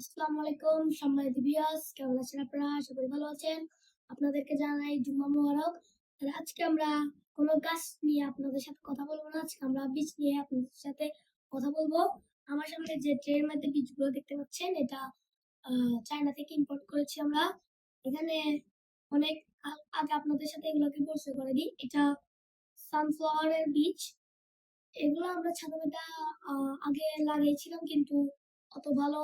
আসসালামু আলাইকুম, সম্মানিত ভিউয়ার্স কেমন আছেন আপনারা? আশা করি ভালো আছেন। আপনাদেরকে জানাই জুম্মা মোবারক। আজকে আমরা কোনো গাছ নিয়ে আপনাদের সাথে কথা বলব না। আজকে আমরা বীজ নিয়ে আপনাদের সাথে কথা বলব। আমার সামনে যে ট্রের মধ্যে বীজগুলো দেখতে পাচ্ছেন, এটা চায়না থেকে ইম্পোর্ট করেছি আমরা। এখানে অনেক আগে আপনাদের সাথে এগুলোকে পরিচয় করে দিই। এটা সানফ্লাওয়ারের বীজ এগুলো আমরা ছাদমেটা আগে লাগিয়েছিলাম, কিন্তু অত ভালো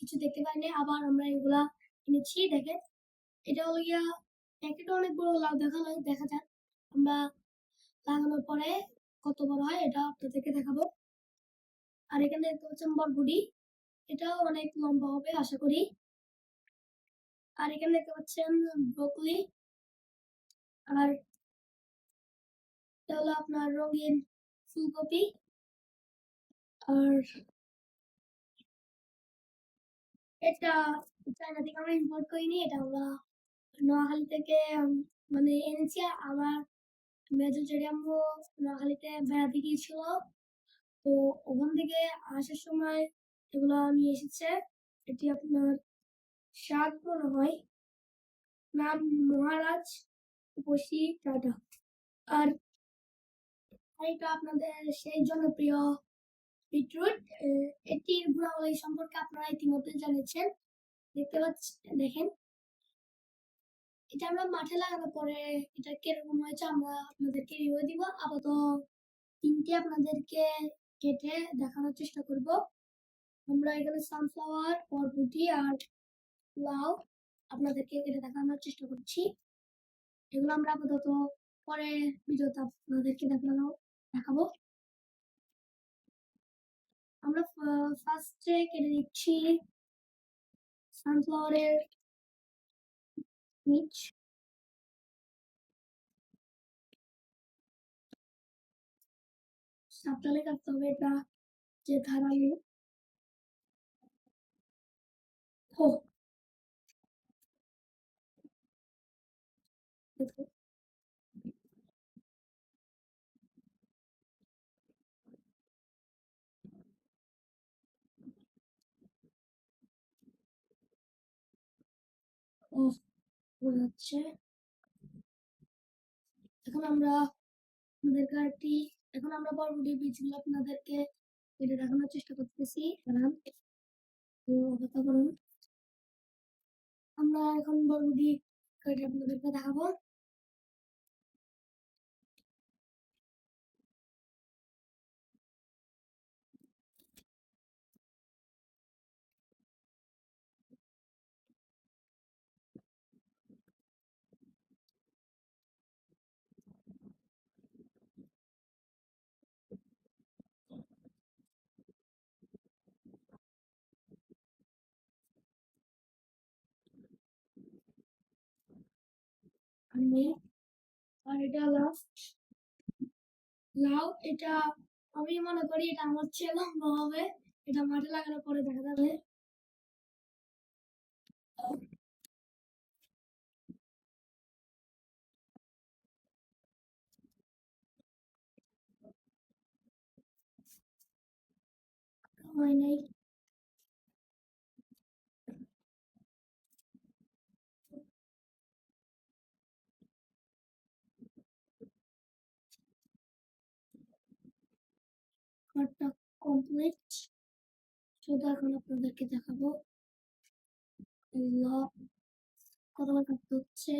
কিছু দেখতে পাইনি আবার আমরা এগুলা এনেছি, দেখেন। এটা হলো গিয়া, প্যাকেটে অনেক বড় লাউ দেখা যায় দেখা যাক। আমরা লাগানোর পরে কত বড় হয়, এটা আপনাদেরকে দেখাবো। আর এখানে দেখতে পাচ্ছেন বরবুডি এটাও অনেক লম্বা হবে, আশা করি। আর এখানে দেখতে পাচ্ছেন ব্রকলি। আর এটা হলো আপনার রঙিন ফুলকপি। আর এটা চায়না থেকে আমরা ইম্পোর্ট করিনি, এটা আমরা নোয়াখালী থেকে মানে এনেছি। আমার মেজর জেরিয়াম্বু নোয়াখালীতে বেড়াতে গিয়েছিল। তো ওখান থেকে আসার সময় এগুলো নিয়ে এসেছে। এটি আপনার শাক মনে হয় নাম মহারাজ, উপসী টাটা। আর এটা আপনাদের সেই জনপ্রিয় বিটরুট এটির গুণাবলী সম্পর্কে আপনারা ইতিমধ্যে জানিয়েছেন দেখতে পাচ্ছেন দেখেন। এটা আমরা মাঠে লাগানোর পরে এটা কীরকম হয়েছে আমরা আপনাদেরকে রিভিউ দিব। আপাতত তিনটে আপনাদেরকে কেটে দেখানোর চেষ্টা করব। আমরা এখানে সানফ্লাওয়ার বরবটি আর লাউ আপনাদেরকে কেটে দেখানোর চেষ্টা করছি। এগুলো আমরা আপাতত পরে ভিডিওতে আপনাদেরকে দেখানো, দেখাবো। আমরা ফার্স্টে কেটে দিচ্ছি সানফ্লাওয়ারের বীজ সাবধানে কাটতে হবে এটা যে ধারালো। ও যাচ্ছে এখন আমরা আমাদের কার্ডটি এখন আমরা পরবর্তী বীজগুলো আপনাদেরকে কেটে দেখানোর চেষ্টা করতেছি। দাঁড়ান। অপেক্ষা করুন। আমরা এখন বরবটি কার্ডটি আপনাদেরকে দেখাবো। আমি আর এটা লাউ লাউ এটা আমি মনে করি এটা আমার চেয়ে লম্বা হবে। এটা মাঠে লাগানোর পরে দেখা যাবে। হয় নাই। কাটটা কমপ্লিট শুধু এখন আপনাদেরকে দেখাবো লাউ কতবার কাটতে হচ্ছে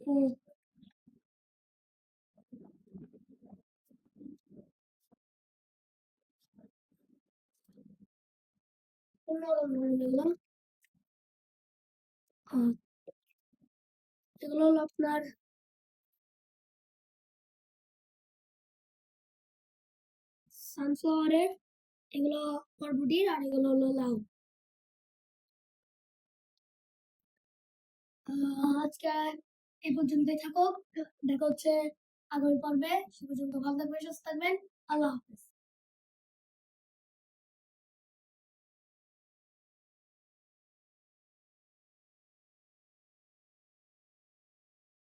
ও নরম হয়ে গেল আর এগুলো হলো আপনার সানফ্লাওয়ারের এগুলো বরবটির আর এগুলো হলো লাউ। আজকে এই পর্যন্তই থাকুক। দেখা হচ্ছে আগামী পর্বে। সে পর্যন্ত ভালো থাকবেন, সুস্থ থাকবেন। আল্লাহ হাফেজ।